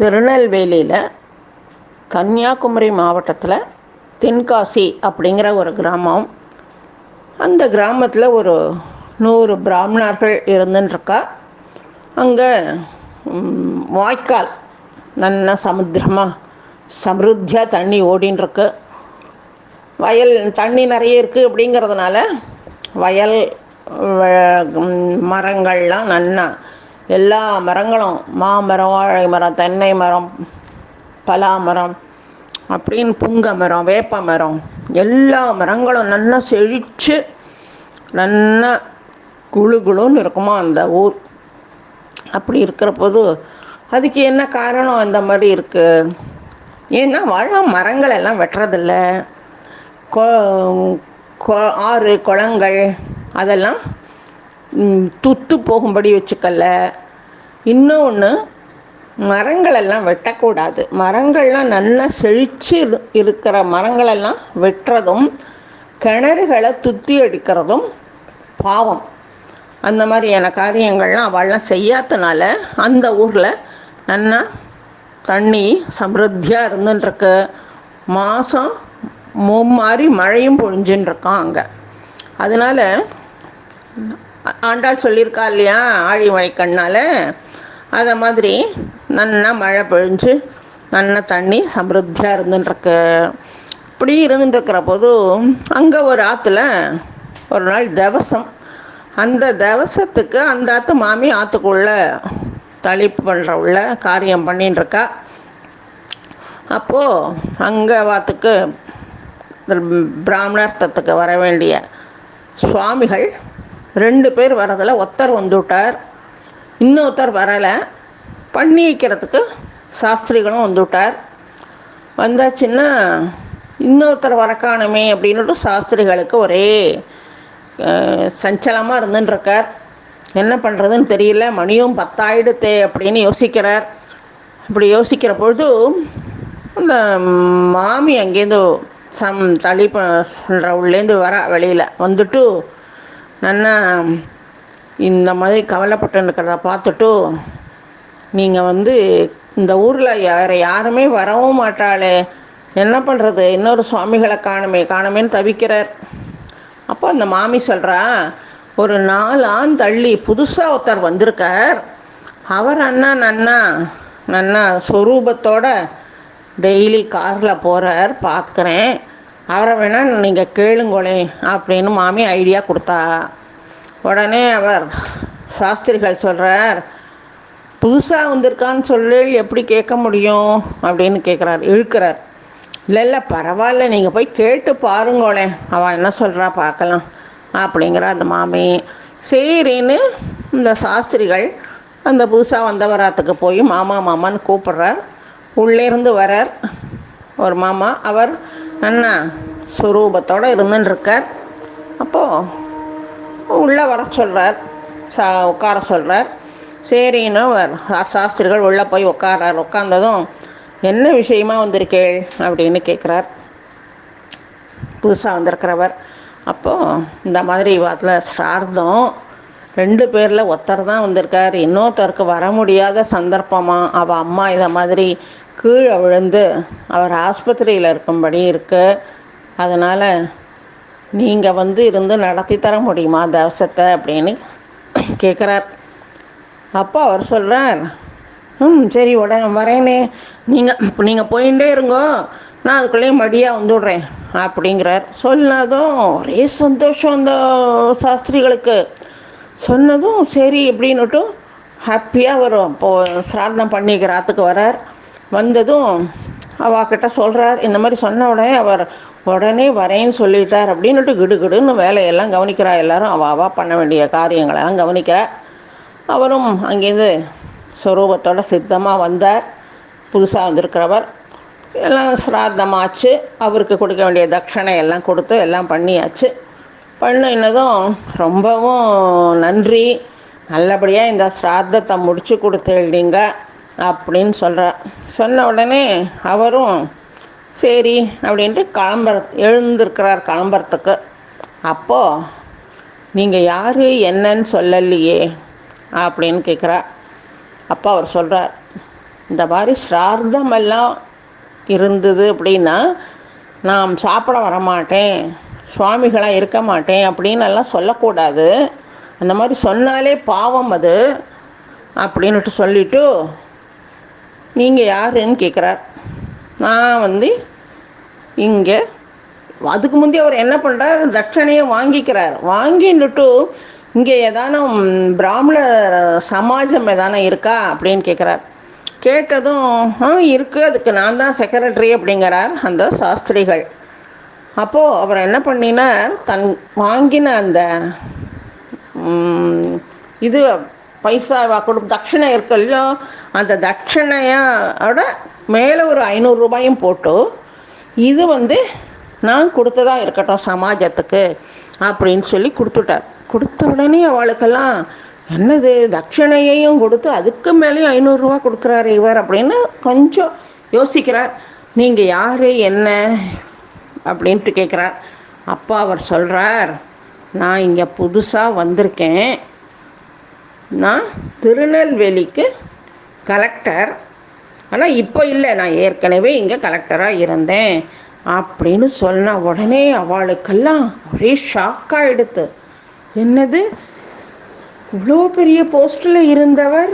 திருநெல்வேலியில் கன்னியாகுமரி மாவட்டத்தில் தென்காசி அப்படிங்கிற ஒரு கிராமம். அந்த கிராமத்தில் ஒரு நூறு பிராமணர்கள் இருந்துருக்கா அங்கே வாய்க்கால் நல்ல சமுத்திரமாக சமிருத்தியாக தண்ணி ஓடின்னு வயல் தண்ணி நிறைய இருக்குது அப்படிங்கிறதுனால வயல் மரங்கள்லாம் நல்லா எல்லா மரங்களும் மாமரம் வாழை மரம் தென்னை மரம் பலா மரம் அப்படின்னு புங்க மரம் வேப்ப மரம் எல்லா மரங்களும் நல்லா செழித்து நல்லா குழு குழுன்னு இருக்குமா அந்த ஊர். அப்படி இருக்கிற போது அதுக்கு என்ன காரணம் அந்த மாதிரி இருக்குது ஏன்னா வாழ மரங்கள் எல்லாம் வெட்டுறதில்ல. ஆறு குளங்கள் அதெல்லாம் துத்து போகும்படி வச்சுக்கல. இன்னொன்று மரங்களெல்லாம் வெட்டக்கூடாது. மரங்கள்லாம் நல்லா செழித்து இருக்கிற மரங்களெல்லாம் வெட்டுறதும் கிணறுகளை துத்தி அடிக்கிறதும் பாவம். அந்த மாதிரியான காரியங்கள்லாம் அவள்லாம் செய்யாதனால அந்த ஊரில் நல்லா தண்ணி சமிருத்தியாக இருந்துட்டுருக்கு மாதம் மும்மாறி மழையும் பொழிஞ்சுன்னு இருக்கான் அங்கே அதனால் ஆண்டாள் சொல்லியிருக்கா இல்லையா? ஆழிமழை கண்ணால் அதை மாதிரி நல்லா மழை பொழிஞ்சு நல்லா தண்ணி சமிருத்தியாக இருந்துட்டுருக்கு இப்படி இருந்துட்டுருக்கிற போது அங்கே ஒரு ஆற்றுல ஒரு நாள் தவசம். அந்த தவசத்துக்கு அந்த ஆற்று மாமி ஆற்றுக்குள்ளே தளிப்பு பண்ணுற உள்ள காரியம் பண்ணின்னு அப்போது அங்கே வாத்துக்கு பிராமணார்த்தத்துக்கு வர வேண்டிய சுவாமிகள் ரெண்டு பேர் வரதில் ஒருத்தர் வந்துவிட்டார் இன்னொருத்தர் வரலை. பண்ணி வைக்கிறதுக்கு சாஸ்திரிகளும் வந்துவிட்டார் வந்தாச்சுன்னா இன்னொருத்தர் வரக்கானமே அப்படின்னுட்டு சாஸ்திரிகளுக்கு ஒரே சஞ்சலமாக இருந்துட்டுருக்கார் என்ன பண்ணுறதுன்னு தெரியல. மணியும் பத்தாயிடுத்தே அப்படின்னு யோசிக்கிறார். இப்படி யோசிக்கிற பொழுது இந்த மாமி அங்கேருந்து சம் தளி சொல்கிற உள்ளேருந்து வர வெளியில் வந்துட்டு நல்லா இந்த மாதிரி கவலைப்பட்டு இருக்கிறத பார்த்துட்டு நீங்கள் வந்து இந்த ஊரில் வேறு யாருமே வரவும் மாட்டாளே. என்ன பண்ணுறது இன்னொரு சுவாமிகளை காணுமே காணுமேன்னு தவிக்கிறார். அப்போ அந்த மாமி சொல்கிறா ஒரு நாலு ஆண் தள்ளி புதுசாக ஒருத்தர் வந்திருக்கார். அவர் அண்ணா நன்னா நன்னா சொரூபத்தோட டெய்லி காரில் போகிறார் பார்க்குறேன். அவரை வேணால் நீங்கள் கேளுங்களே அப்படின்னு மாமி ஐடியா கொடுத்தா. உடனே அவர் சாஸ்திரிகள் சொல்கிறார் புதுசாக வந்திருக்கான்னு சொல்லி எப்படி கேட்க முடியும்? அப்படின்னு கேட்குறார் இழுக்கிறார். இல்லை இல்லை பரவாயில்ல நீங்கள் போய் கேட்டு பாருங்களே அவள் என்ன சொல்கிறா பார்க்கலாம் அப்படிங்கிற அந்த மாமி. சரின்னு இந்த சாஸ்திரிகள் அந்த புதுசாக வந்தவராத்துக்கு போய் மாமா மாமான்னு கூப்பிட்றார். உள்ளேருந்து வரார் ஒரு மாமா அவர் அண்ணா சுரூபத்தோடு இருந்துட்டுருக்கார் அப்போது உள்ளே வர சொல்கிறார் சா உட்கார சொல்கிறார் சரின்னு சாஸ்திரிகள் உள்ளே போய் உட்காரார் உட்காந்ததும் என்ன விஷயமா வந்திருக்கேள்? அப்படின்னு கேட்குறார் புதுசாக வந்திருக்கிறவர். அப்போது இந்த மாதிரி அதில் ஸ்ரார்த்தம் ரெண்டு பேரில் ஒருத்தர் தான் வந்திருக்கார். இன்னொருத்தருக்கு வர முடியாத சந்தர்ப்பமாக அவள் அம்மா இதை மாதிரி கீழே விழுந்து அவர் ஆஸ்பத்திரியில் இருக்கும்படி இருக்குது அதனால் நீங்கள் வந்து இருந்து நடத்தி தர முடியுமா தவசத்தை அப்படின்னு கேட்குறார் அப்போ அவர் சொல்கிறார் ம் சரி உடனே வரேனே. நீங்கள் நீங்கள் போயிட்டே இருங்கோ. நான் அதுக்குள்ளேயே மடியாக வந்துடுறேன் அப்படிங்கிறார். சொன்னதும் ஒரே சந்தோஷம் அந்த சாஸ்திரிகளுக்கு. சொன்னதும் சரி எப்படின்னுட்டும் ஹாப்பியாக வரும் இப்போது சிராதனம் பண்ணிக்கிறாத்துக்கு வரார். வந்ததும் அவகிட்ட சொல்கிறார் இந்த மாதிரி சொன்ன உடனே அவர் உடனே வரேன்னு சொல்லிட்டார் அப்படின்னுட்டு கிடுகிடுன்னு வேலையெல்லாம் கவனிக்கிறா எல்லாரும். அவள் அவா பண்ண வேண்டிய காரியங்களெல்லாம் கவனிக்கிறார் அவரும் அங்கேருந்து ஸ்வரூபத்தோட சித்தமாக வந்தார். புதுசாக வந்திருக்கிறவர். எல்லாம் சிராத்தமாச்சு அவருக்கு கொடுக்க வேண்டிய தட்சணை எல்லாம் கொடுத்து எல்லாம் பண்ணியாச்சு. பண்ணினதும் ரொம்பவும் நன்றி. நல்லபடியாக இந்த சிராத்தத்தை முடித்து கொடுத்துருந்தீங்க அப்படின்னு சொல்கிறார் சொன்ன உடனே அவரும் சரி அப்படின்ட்டு கிளம்புற எழுந்திருக்கிறார் கிளம்புறத்துக்கு அப்போது நீங்கள் யார்? என்னன்னு சொல்லலையே அப்படின்னு கேட்குறா அப்போ அவர் சொல்கிறார் இந்த மாதிரி ஸ்ரார்த்தமெல்லாம் இருந்தது அப்படின்னா நாம் சாப்பிட வரமாட்டேன் சுவாமிகளாக இருக்க மாட்டேன் அப்படின்னு எல்லாம் சொல்லக்கூடாது. அந்த மாதிரி சொன்னாலே பாவம் அது அப்படின்ட்டு சொல்லிவிட்டு நீங்கள் யாருன்னு கேட்குறார் நான் வந்து இங்கே அதுக்கு முந்தைய அவர் என்ன பண்ணுறார் தட்சணையை வாங்கிக்கிறார். வாங்கின்னுட்டு இங்கே ஏதானும் பிராமண சமாஜம் எதான இருக்கா அப்படின்னு கேட்குறார் கேட்டதும் ஆ இருக்குது அதுக்கு நான் தான் செக்ரட்டரி அப்படிங்கிறார் அந்த சாஸ்திரிகள். அப்போது அவர் என்ன பண்ணினார்? தன் வாங்கின அந்த இது பைசாவா கொடு தட்சிணை இருக்குல்லையோ அந்த தட்சணையோட மேலே ஒரு ஐநூறுரூபாயும் போட்டு இது வந்து நான் கொடுத்ததா இருக்கட்டும் சமாஜத்துக்கு அப்படின்னு சொல்லி கொடுத்துட்டார். கொடுத்த உடனே அவளுக்கெல்லாம் என்னது தட்சிணையையும் கொடுத்து அதுக்கு மேலேயும் ஐநூறுரூவா கொடுக்குறாரு இவர் அப்படின்னு கொஞ்சம் யோசிக்கிறார். நீங்கள் யார் என்ன அப்படின்ட்டு கேட்குறார். அப்பா அவர் சொல்கிறார் நான் இங்கே புதுசாக வந்திருக்கேன். நான் திருநெல்வேலிக்கு கலெக்டர் ஆனால் இப்போ இல்லை. நான் ஏற்கனவே இங்கே கலெக்டராக இருந்தேன். அப்படின்னு சொன்ன உடனே அவளுக்கெல்லாம் ஒரே ஷாக்காக எடுத்து என்னது? இவ்வளோ பெரிய போஸ்ட்டில் இருந்தவர்?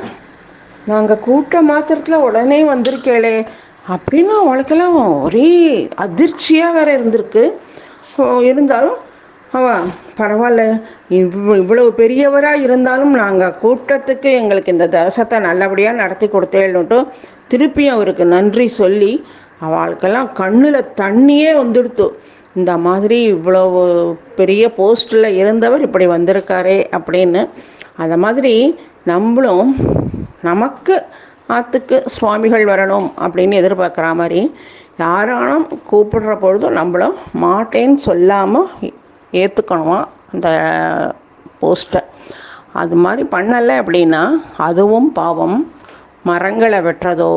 நாங்கள் கூட்ட மாத்திரத்தில் உடனே வந்திருக்கேளே. அப்படின்னு அவளுக்கெல்லாம் ஒரே அதிர்ச்சியாக வேற இருந்திருக்கு. இருந்தாலும் அவன் பரவாயில்ல இவ் இவ்வளவு பெரியவராக இருந்தாலும் நாங்கள் கூட்டத்துக்கு எங்களுக்கு இந்த தவசத்தை நல்லபடியாக நடத்தி கொடுத்தேன்னுட்டு திருப்பியும் அவருக்கு நன்றி சொல்லி அவளுக்கெல்லாம் கண்ணில் தண்ணியே வந்துடுத்து. இந்த மாதிரி இவ்வளோ பெரிய போஸ்ட்டில் இருந்தவர் இப்படி வந்திருக்காரே அப்படின்னு. அந்த மாதிரி நம்மளும் நமக்கு ஆற்றுக்கு சுவாமிகள் வரணும் அப்படின்னு எதிர்பார்க்குற மாதிரி யாரானும் கூப்பிடுற பொழுதும் நம்மளும் மாட்டேன்னு சொல்லாமல் ஏற்றுக்கணுமா அந்த போஸ்ட்டை அது மாதிரி பண்ணலை அப்படின்னா அதுவும் பாவம். மரங்களை வெட்டுறதோ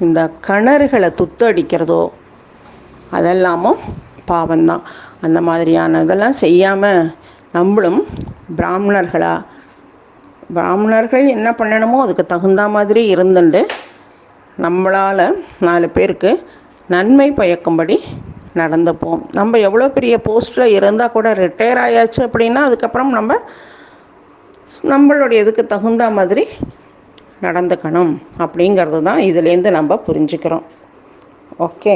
இந்த கிணறுகளை துத்தடிக்கிறதோ அதெல்லாமும் பாவம்தான். அந்த மாதிரியான இதெல்லாம் செய்யாமல் நம்மளும் பிராமணர்களாக பிராமணர்கள் என்ன பண்ணணுமோ அதுக்கு தகுந்த மாதிரி இருந்துண்டு. நம்மளால் நாலு பேருக்கு நன்மை பயக்கும்படி நடந்துப்போம். நம்ம எவ்வளோ பெரிய போஸ்ட்டில் இருந்தால் கூட ரிட்டையர் ஆயாச்சு அப்படின்னா அதுக்கப்புறம் நம்ம நம்மளுடைய இதுக்கு தகுந்த மாதிரி நடந்துக்கணும் அப்படிங்கிறது தான் இதுலேருந்து நம்ம புரிஞ்சுக்கிறோம். ஓகே